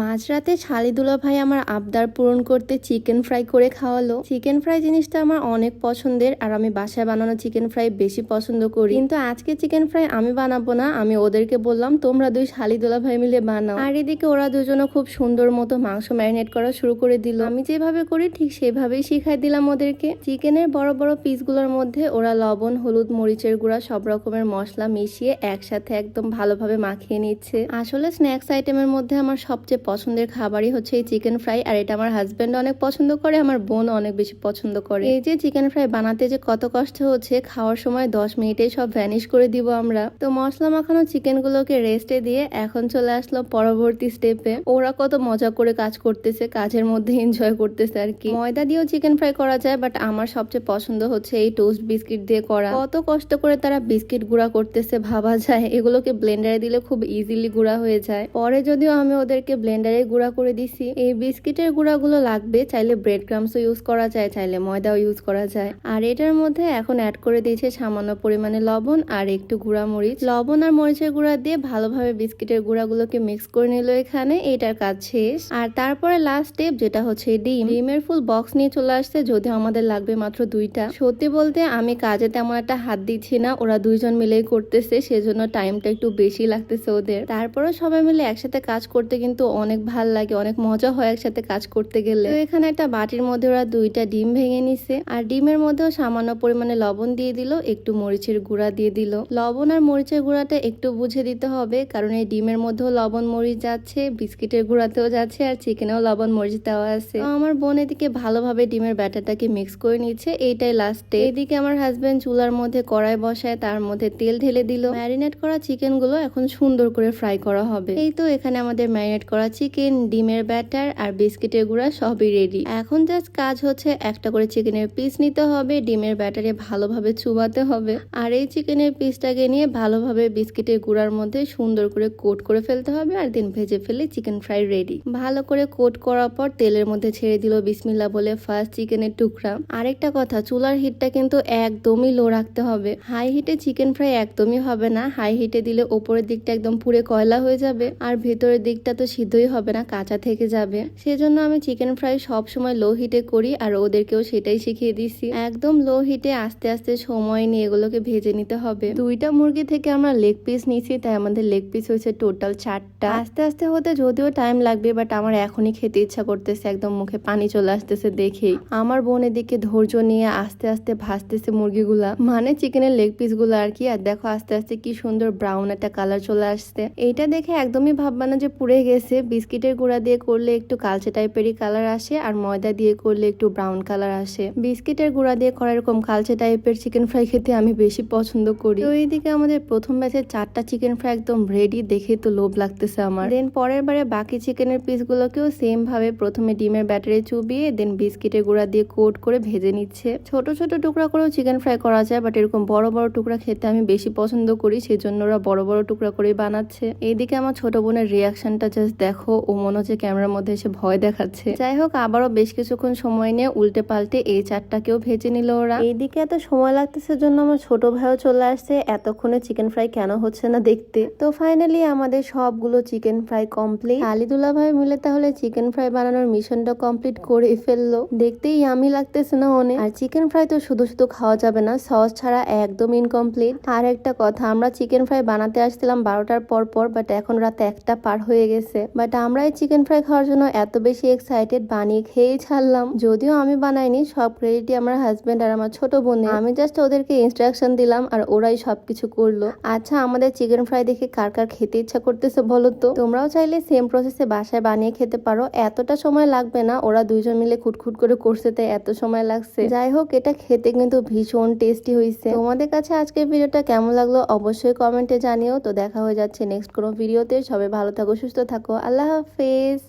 মাঝরাতে শালিদুলা ভাই আমার আবদার পূরণ করতে চিকেন ফ্রাই করে খাওয়ালো। চিকেন ফ্রাই জিনিসটা আমার অনেক পছন্দের আর আমি বাসায় বানানো চিকেন ফ্রাই বেশি পছন্দ করি। কিন্তু আজকে চিকেন ফ্রাই আমি বানাবো না, আমি ওদেরকে বললাম, তোমরা দুই শালিদুলা ভাই মিলে বানাও। আর এদিকে ওরা দুজনে খুব সুন্দর মতো মাংস ম্যারিনেট করা শুরু করে দিল। আমি যেভাবে করি ঠিক সেভাবেই শিখাই দিলাম ওদেরকে। চিকেনের বড় বড় পিসগুলোর মধ্যে ওরা লবণ, হলুদ, মরিচের গুঁড়া, সব রকমের মশলা মিশিয়ে একসাথে একদম ভালোভাবে মাখিয়ে নিচ্ছে। আসলে স্ন্যাক্স আইটেমের মধ্যে আমার সবচেয়ে পছন্দের খাবারই হচ্ছে এই চিকেন ফ্রাই আর এটা আমার হাজব্যান্ড অনেক পছন্দ করে, আমার বোন অনেক বেশি পছন্দ করে। এই যে চিকেন ফ্রাই বানাতে যে কত কষ্ট হচ্ছে, খাওয়ার সময় দশ মিনিটেই সব ভ্যানিশ করে দিব আমরা। তো মশলা মাখানো চিকেন গুলোকে রেস্টে দিয়ে এখন চলে আসলো পরবর্তী স্টেপে ওরা কত মজা করে কাজ করতেছে, কাজের মধ্যে এনজয় করতেছে আর কি। ময়দা দিয়েও চিকেন ফ্রাই করা যায় বাট আমার সবচেয়ে পছন্দ হচ্ছে এই টোস্ট বিস্কিট দিয়ে করা। কত কষ্ট করে তারা বিস্কিট গুঁড়া করতেছে, ভাবা যায়। এগুলোকে ব্লেন্ডারে দিলে খুব ইজিলি গুঁড়া হয়ে যায়। পরে যদিও আমি ওদেরকে ব্লেন্ডারে গুঁড়া করে দিছি। এই বিস্কিটের গুঁড়াগুলো লাগবে, চাইলে ব্রেড ক্রামসও ইউজ করা যায়, চাইলে ময়দাও ইউজ করা যায়। আর এটার মধ্যে এখন অ্যাড করে দিয়েছে সামান্য পরিমাণে লবণ আর একটু গুঁড়া মরিচ। লবণ আর মরিচের গুঁড়া দিয়ে ভালোভাবে বিস্কিটের গুঁড়াগুলোকে মিক্স করে নিল এখানে। এটার কাজ শেষ। আর তারপরে লাস্ট স্টেপ যেটা হচ্ছে ডিম। ডিমের ফুল বক্স নিয়ে চলে আসছে, যদিও আমাদের লাগবে মাত্র দুইটা। সত্যি বলতে আমি কাজে তেমন একটা হাত দিচ্ছি না, ওরা দুইজন মিলেই করতেছে, সেজন্য টাইমটা একটু বেশি লাগতেছে ওদের। তারপরে সবাই মিলে একসাথে কাজ করতে কিন্তু অনেক ভালো লাগে, অনেক মজা হয় একসাথে কাজ করতে গেলে। তো এখানে একটা বাটির মধ্যে ওরা দুইটা ডিম ভেঙে নিছে। আর ডিমের মধ্যেও সামান্য পরিমাণে লবণ দিয়ে দিল, একটু মরিচের গুঁড়া দিয়ে দিল। লবণ আর মরিচের গুঁড়াটা একটু বুঝে দিতে হবে, কারণ এই ডিমের মধ্যেও লবণ মরিচ যাচ্ছে, বিস্কিটের গুঁড়াতেও যাচ্ছে, আর চিকেনেও লবণ মরিচ দেওয়া আছে। আমার বোন এদিকে ভালোভাবে ডিমের ব্যাটারটাকে মিক্স করে নিচ্ছে, এইটাই লাস্টে এদিকে আমার হাজবেন্ড চুলার মধ্যে কড়াই বসায়, তার মধ্যে তেল ঢেলে দিল। ম্যারিনেট করা চিকেনগুলো এখন সুন্দর করে ফ্রাই করা হবে। এই তো এখানে আমাদের ম্যারিনেট করা চিকেন ডিমের ব্যাটার আর বিস্কিটের গুঁড়া সবই রেডি এখন জাস্ট কাজ হচ্ছে একটা করে চিকেনের পিস নিতে হবে, ডিমের ব্যাটারে ভালোভাবে চুবাতে হবে। আর এই চিকেনের পিসটাকে নিয়ে ভালোভাবে বিস্কিটের গুঁড়ার মধ্যে সুন্দর করে কোট করে ফেলতে হবে আর দিন ভেজে ফেলে চিকেন ফ্রাই রেডি ভালো করে কোট করার পর তেলের মধ্যে ছেড়ে দিল বিসমিল্লা বলে ফার্স্ট চিকেনের টুকরা। আরেকটা কথা, চুলার হিটটা কিন্তু একদমই লো রাখতে হবে। হাই হিটে চিকেন ফ্রাই একদমই হবে না। হাই হিটে দিলে ওপরের দিকটা একদম পুরে কয়লা হয়ে যাবে। আর ভেতরের দিকটা তো সিদ্ধই হবে না, কাঁচা থেকে যাবে। সেজন্য আমি চিকেন ফ্রাই সব সময় লো হিটে করি আর ওদেরকেও সেটাই শিখিয়ে দিছি। একদম লো হিটে আস্তে আস্তে সময় নিয়ে এগুলোকে ভেজে নিতে হবে। দুইটা মুরগি থেকে আমরা লেগ পিস নিয়েছি, তাই আমাদের লেগ পিস হয়েছে টোটাল চারটা। আস্তে আস্তে হতে যদিও টাইম লাগবে বাট আমার এখনই খেতে ইচ্ছা করতেছে, একদম মুখে পানি চলে আসতেছে দেখেই। আমার বোন এদিকে ধৈর্য নিয়ে আস্তে আস্তে ভাজতেছে মুরগিগুলা। মানে চিকেনের লেগ পিসগুলো আর কি, আর দেখো আস্তে আস্তে কি সুন্দর ব্রাউন একটা কালার চলে আসছে। এটা দেখে একদমই ভাববা না যে পুড়ে গেছে বিস্কিটের গুঁড়া দিয়ে করলে একটু কালচে টাইপেরই কালার আসে আর ময়দা দিয়ে করলে একটু ব্রাউন কালার আসে। বিস্কিটের গুঁড়া দিয়ে করা এরকম কালচে টাইপের চিকেন ফ্রাই খেতে আমি বেশি পছন্দ করি। তো এইদিকে আমাদের প্রথম ব্যাচের চারটা চিকেন ফ্রাই একদম রেডি দেখে তো লোভ লাগতেছে আমার। দেন পরের বারে বাকি চিকেনের পিস গুলোকেও সেম ভাবে প্রথমে ডিমের ব্যাটারে চুবিয়ে দেন বিস্কিটের গুঁড়া দিয়ে কোট করে ভেজে নিচ্ছে। ছোট ছোট টুকরা করেও চিকেন ফ্রাই করা যায় বাট এরকম বড় বড় টুকরা খেতে আমি বেশি পছন্দ করি, সেজন্য ওরা বড় বড় টুকরা করে বানাচ্ছে। এইদিকে আমার ছোট বোনের রিয়াকশনটা জাস্ট দেখো। ও মনে হচ্ছে ক্যামেরার মধ্যে এসে ভয় দেখাচ্ছে। যাই হোক, আবারও বেশ কিছুক্ষণ সময় নিয়ে উল্টে পাল্টে এই চারটাকেও ভেজে নিল ওরা। এইদিকে এত সময় লাগতেছে জন্য আমার ছোট ভাইও চলে আসছে। এতক্ষণে চিকেন ফ্রাই কেন হচ্ছে না দেখতে? তো ফাইনালি আমাদের সবগুলো চিকেন ফ্রাই কমপ্লিট আলিদুল্লাহ ভাই মিলে তাহলে চিকেন ফ্রাই বানানোর মিশনটা কমপ্লিট করে ফেলল। দেখতেই আমি লাগতেছে না অনেক। আর চিকেন ফ্রাই তো শুধু শুধু খাওয়া যাবে না সস ছাড়া একদম ইনকমপ্লিট আর একটা কথা, আমরা চিকেন ফ্রাই বানাতে আসছিলাম বারোটার পর পর বাট এখন রাত একটা পার হয়ে গেছে। বাট আমরা এই চিকেন ফ্রাই খাওয়ার জন্য এত বেশি এক্সাইটেড বানিয়ে খেয়েই ছাড়লাম। যদিও আমি বানাইনি, সব ক্রেডিটই আমার হাজবেন্ড আর আমার ছোট বোনে আমি জাস্ট ওদেরকে ইনস্ট্রাকশন দিলাম আর ওরাই সবকিছু করল। আচ্ছা আমাদের চিকেন ফ্রাই দেখে কার কার খেতে ইচ্ছা করতেছে বলো তো? তোমরাও চাইলে সেম প্রসেসে বাসায় বানিয়ে খেতে পারো। এতটা সময় লাগবে না, ওরা দুইজন মিলে খুটখুট করে করছে, তাই এত সময় লাগছে। যাই হোক, এটা খেতে কিন্তু ভীষণ টেস্টি হয়েছে তোমাদের কাছে আজকের ভিডিওটা কেমন লাগল অবশ্যই কমেন্টে জানিও। তো দেখা হয়ে যাচ্ছে নেক্সট কোনো ভিডিওতে সবাই ভালো থাকো, সুস্থ থাকো। আল্লাহ হাফেজ